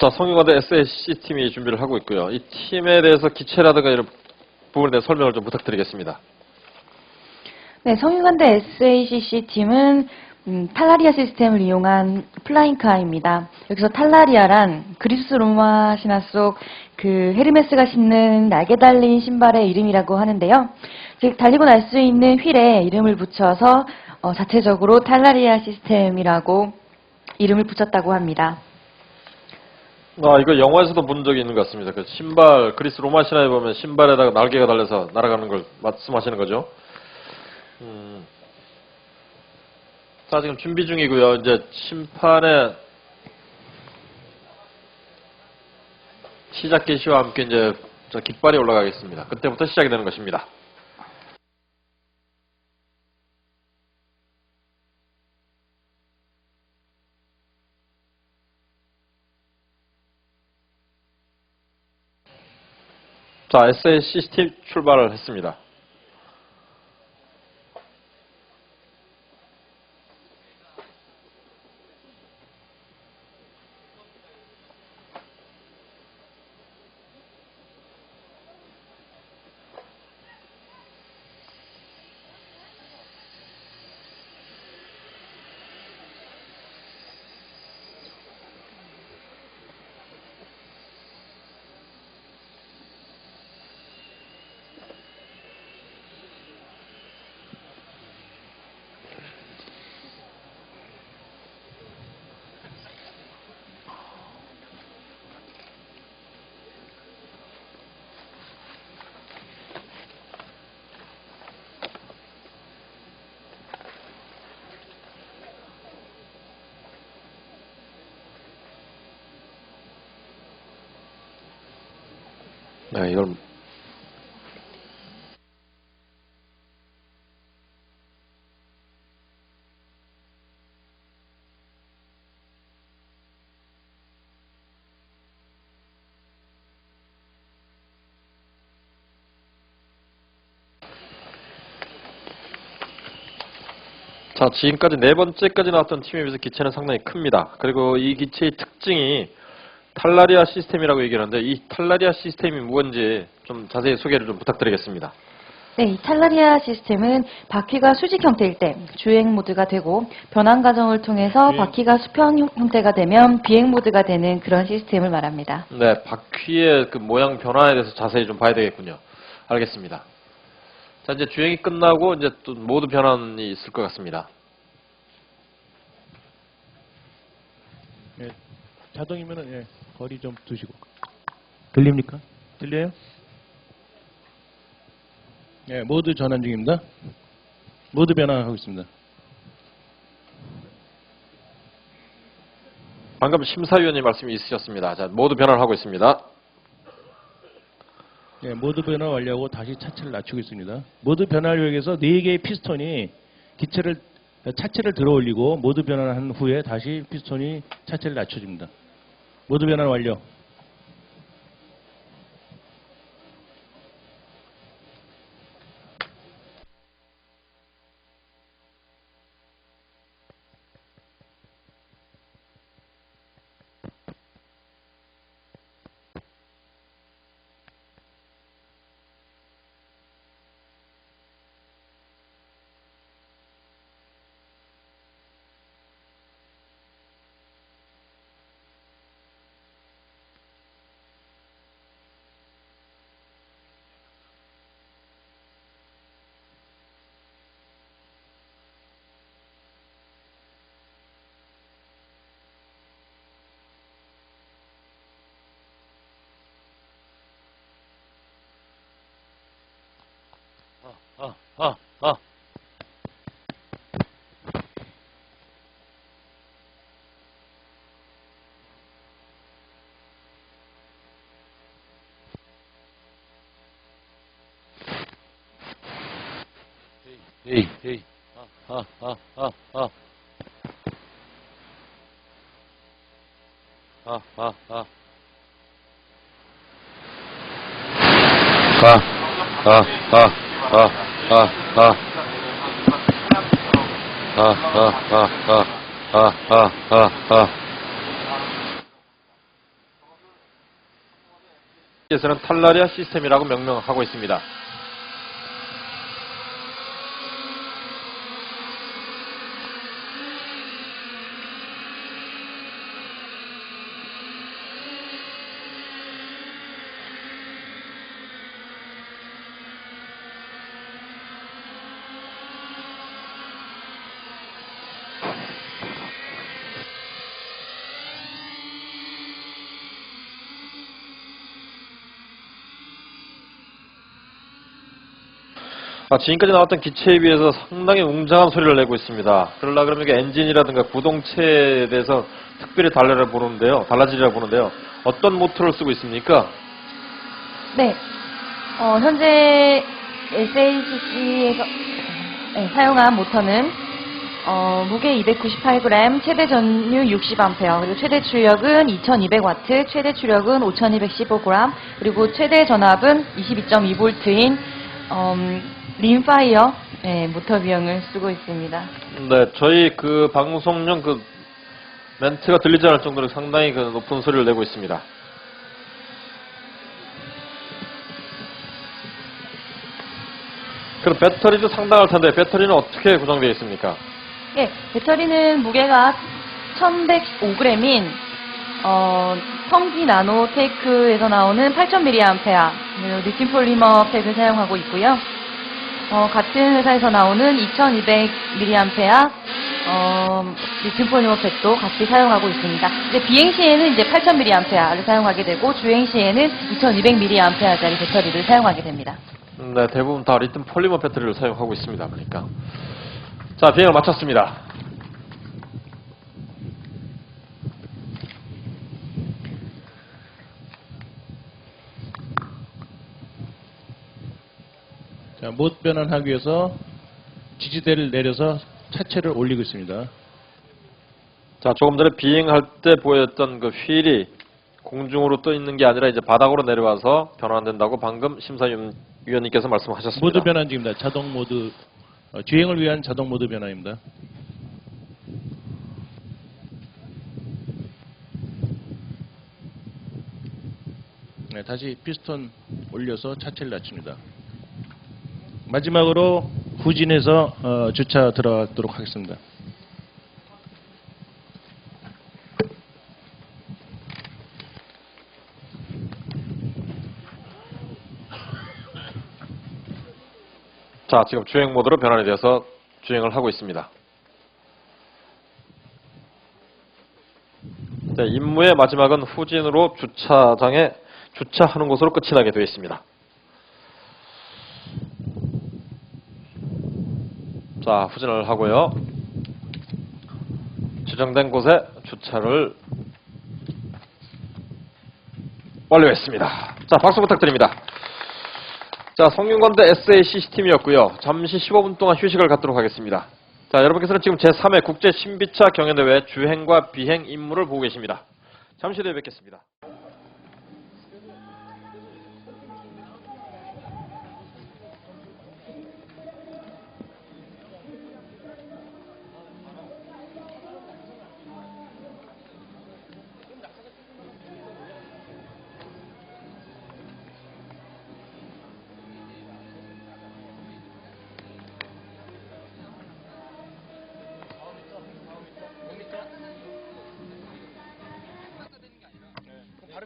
자, 성균관대 SAC 팀이 준비를 하고 있고요. 이 팀에 대해서 기체라든가 이런 부분에 대해 설명을 좀 부탁드리겠습니다. 네, 성균관대 SACC 팀은 음, 탈라리아 시스템을 이용한 플라잉카입니다. 여기서 탈라리아란 그리스 로마 신화 속 그 헤르메스가 신는 날개 달린 신발의 이름이라고 하는데요. 즉 달리고 날 수 있는 휠에 이름을 붙여서 어, 자체적으로 탈라리아 시스템이라고 이름을 붙였다고 합니다. 아, 이거 영화에서도 본 적이 있는 것 같습니다. 그 신발, 그리스 로마 신화에 보면 신발에다가 날개가 달려서 날아가는 걸 말씀하시는 거죠. 음. 자, 지금 준비 중이고요. 이제 심판의 시작 개시와 함께 이제 저 깃발이 올라가겠습니다. 그때부터 시작이 되는 것입니다. 자, SA 시스템 출발을 했습니다. 네, 이걸 자, 지금까지 네 번째까지 나왔던 팀에 비해서 기체는 상당히 큽니다. 그리고 이 기체의 특징이 탈라리아 시스템이라고 얘기하는데 이 탈라리아 시스템이 뭔지 좀 자세히 소개를 좀 부탁드리겠습니다. 네, 이 탈라리아 시스템은 바퀴가 수직 형태일 때 주행 모드가 되고 변환 과정을 통해서. 바퀴가 수평 형- 형태가 되면 비행 모드가 되는 그런 시스템을 말합니다. 네, 바퀴의 그 모양 변화에 대해서 자세히 좀 봐야 되겠군요. 알겠습니다. 자, 이제 주행이 끝나고 이제 또 모드 변환이 있을 것 같습니다. 예, 자동이면은 예, 거리 좀 두시고. 들립니까? 들려요? 예, 모드 전환 중입니다. 모드 변환하고 있습니다. 방금 심사위원님 말씀이 있으셨습니다. 자, 모드 변환을 하고 있습니다. 예, 모드 변환 완료하고 다시 차체를 낮추고 있습니다. 모드 변화를 위해서 4개의 피스톤이 기체를 차체를 들어 올리고 모드 변환한 후에 다시 피스톤이 차체를 낮춰줍니다. 모드 변환 완료. 아, 아, 아. 헤이, 헤이. 아, 아, 아, 아, 아. 아, 아, 아. 아, 아, 아. 아, 아, 아, 아, 아, 아, 아, 아. 에서는 탈라리아 시스템이라고 명명하고 있습니다. 아, 지금까지 나왔던 기체에 비해서 상당히 웅장한 소리를 내고 있습니다. 그러려 그러면 이게 엔진이라든가 구동체에 대해서 특별히 달라를 보는데요. 달라지리라 보는데요. 어떤 모터를 쓰고 있습니까? 네. 어, 현재 SACC에서 사용한 모터는 어, 무게 298g, 최대 전류 60A, 그리고 최대 출력은 2200W, 최대 추력은 5215g, 그리고 최대 전압은 22.2V인 음, 림파이어 네, 모터 비용을 쓰고 있습니다. 네, 저희 그 방송용 그 멘트가 들리지 않을 정도로 상당히 그 높은 소리를 내고 있습니다. 그럼 배터리도 상당할 텐데 배터리는 어떻게 구성되어 있습니까? 예, 배터리는 무게가 1105g인 어, 성기 나노 테이크에서 나오는 8000mAh 리튬 폴리머 팩을 사용하고 있고요. 어, 같은 회사에서 나오는 2200mAh 어, 리튬 폴리머 팩도 같이 사용하고 있습니다. 이제 비행 시에는 이제 8000mAh를 사용하게 되고 주행 시에는 2200mAh짜리 배터리를 사용하게 됩니다. 네, 대부분 다 리튬 폴리머 배터리를 사용하고 있습니다. 그러니까. 자, 비행을 마쳤습니다. 자, 못 변환하기 위해서 지지대를 내려서 차체를 올리고 있습니다. 자, 조금 전에 비행할 때 보였던 그 휠이 공중으로 떠 있는 게 아니라 이제 바닥으로 내려와서 변환된다고 방금 심사위원님께서 말씀하셨습니다. 모드 변환 중입니다. 자동 모드 어, 주행을 위한 자동 모드 변환입니다. 네, 다시 피스톤 올려서 차체를 낮춥니다. 마지막으로 후진해서 어, 주차 들어가도록 하겠습니다. 자, 지금 주행 모드로 변환이 되어서 주행을 하고 있습니다. 자, 임무의 마지막은 후진으로 주차장에 주차하는 곳으로 끝이 나게 되어 있습니다. 자, 후진을 하고요. 지정된 곳에 주차를 완료했습니다. 자, 박수 부탁드립니다. 자, 성균관대 SAC 시스템이었고요. 잠시 15분 동안 휴식을 갖도록 하겠습니다. 자, 여러분께서는 지금 제3회 국제 신비차 경연대회 주행과 비행 임무를 보고 계십니다. 잠시 후에 뵙겠습니다.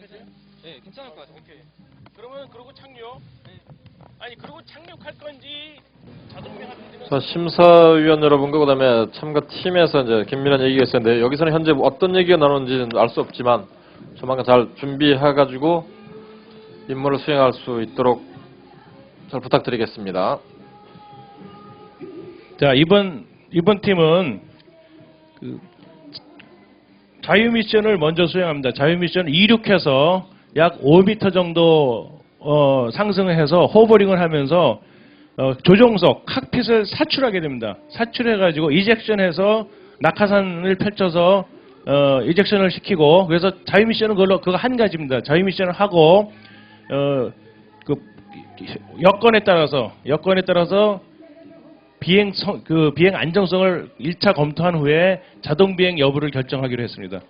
펴세요? 네, 괜찮을 것 같아요. 오케이. 그러면 그러고 착륙. 아니 그러고 착륙할 건지 자동명 하는지는 자, 심사위원 여러분과 그다음에 참가 팀에서 이제 긴밀한 얘기가 있었는데 여기서는 현재 어떤 얘기가 나오는지는 알 수 없지만 조만간 잘 준비해 가지고 임무를 수행할 수 있도록 잘 부탁드리겠습니다. 자 이번 이번 팀은 그 자유 미션을 먼저 수행합니다. 자유 미션을 이륙해서 약 5m 정도 어, 상승해서 호버링을 하면서 어, 조종석 칵핏을 사출하게 됩니다. 사출해가지고 이젝션해서 낙하산을 펼쳐서 어, 이젝션을 시키고 그래서 자유 미션은 그걸로 그거 한 가지입니다. 자유 미션을 하고 어, 그 여건에 따라서 여건에 따라서 비행 성, 그 비행 안정성을 1차 검토한 후에 자동 비행 여부를 결정하기로 했습니다.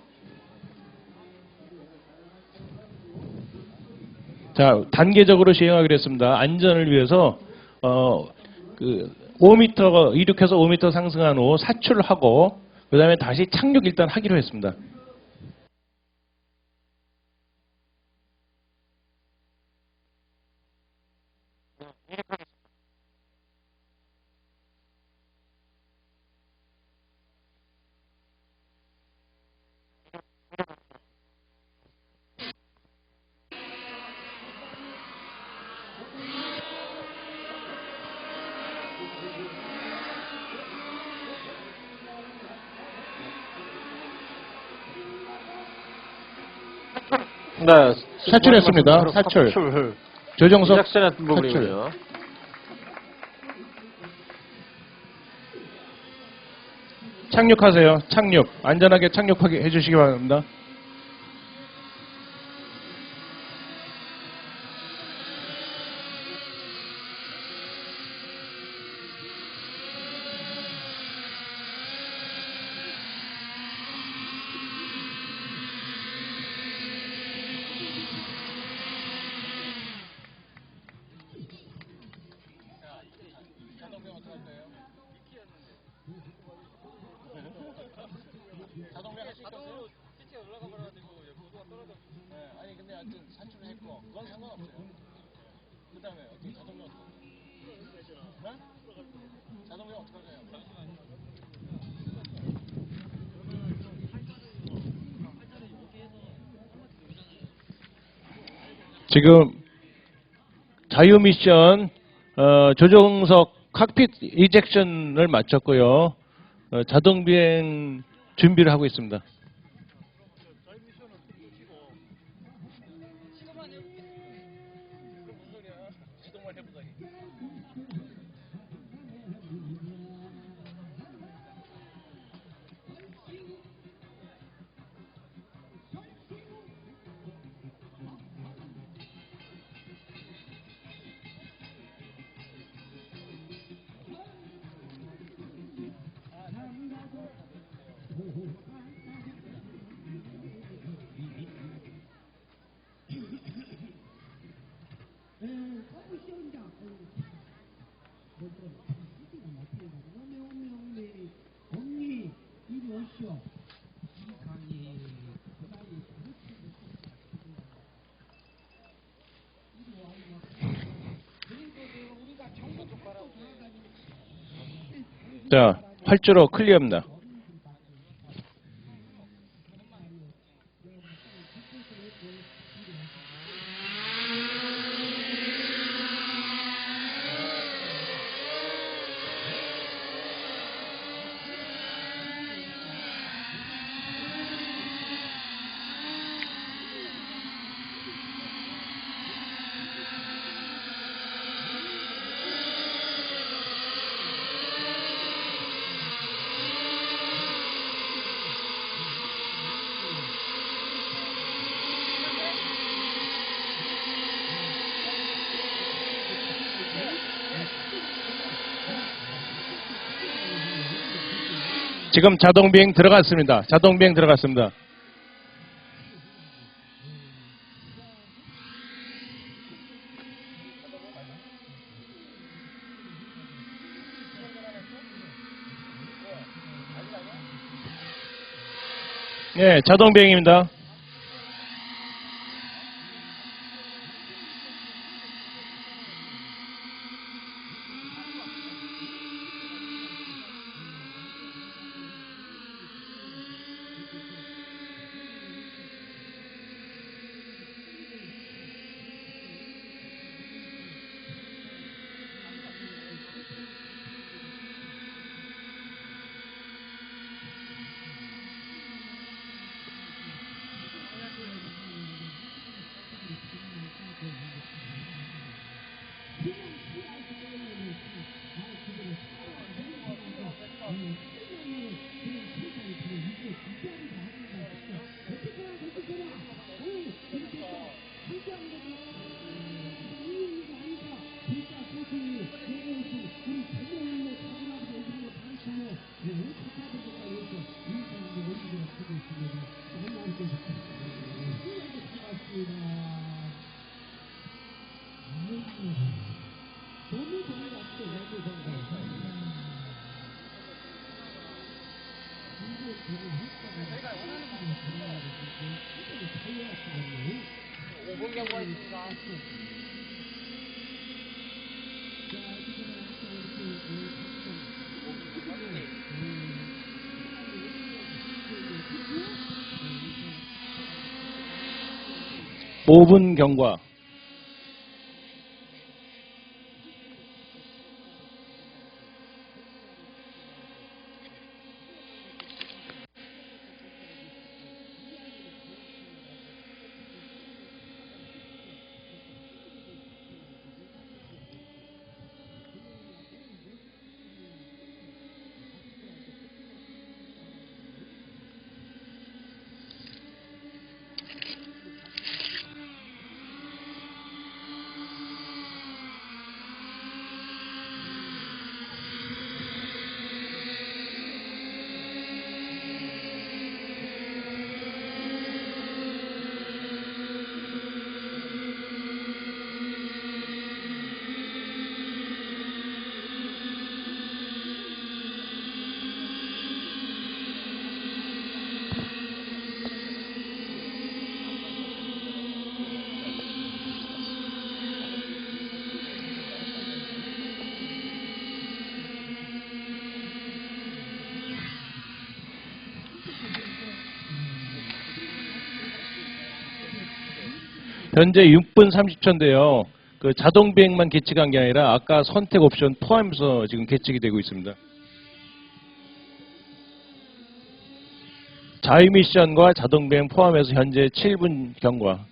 자, 단계적으로 시행하기로 했습니다. 안전을 위해서 어, 그 5m 이륙해서 5m 상승한 후 사출을 하고 그다음에 다시 착륙 일단 하기로 했습니다. 네. 사출했습니다. 사출. 사출. 조정석 부분이군요. 착륙하세요. 착륙. 안전하게 착륙하게 해주시기 바랍니다. 지금 자유 미션 어, 조정석 칵핏 이젝션을 마쳤고요. 어, 자동 비행 준비를 하고 있습니다. 자, 활주로 클리어입니다. 지금 자동 비행 들어갔습니다. 자동 비행 들어갔습니다. 네, 자동 비행입니다. 오분 경과. 현재 6분 30초인데요. 그 자동 비행만 계측한 게 아니라 아까 선택 옵션 포함해서 지금 계측이 되고 있습니다. 자유 미션과 자동 비행 포함해서 현재 7분 경과.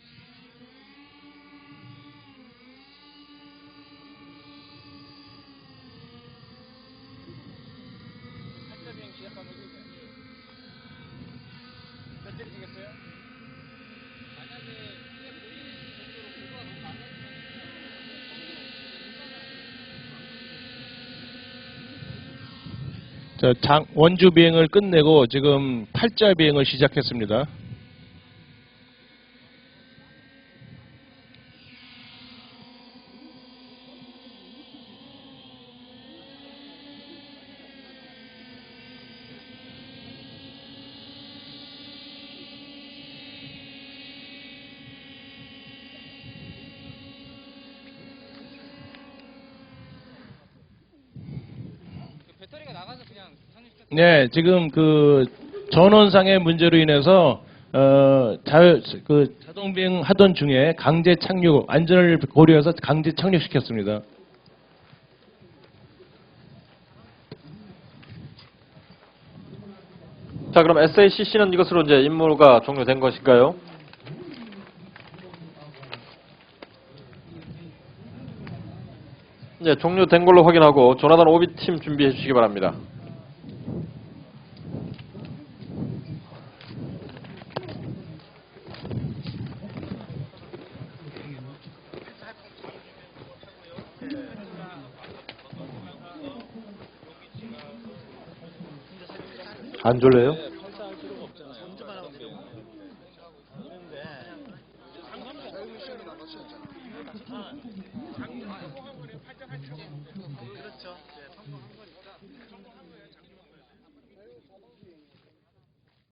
장, 원주 비행을 끝내고 지금 팔자 비행을 시작했습니다. 네, 지금 그 전원상의 문제로 인해서 어, 자, 그 자동 비행 하던 중에 강제 착륙, 안전을 고려해서 강제 착륙시켰습니다. 자, 그럼 SACC는 이것으로 이제 임무가 종료된 것인가요? 네, 종료된 걸로 확인하고 조나단 오비 팀 준비해 주시기 바랍니다. 안 졸려요?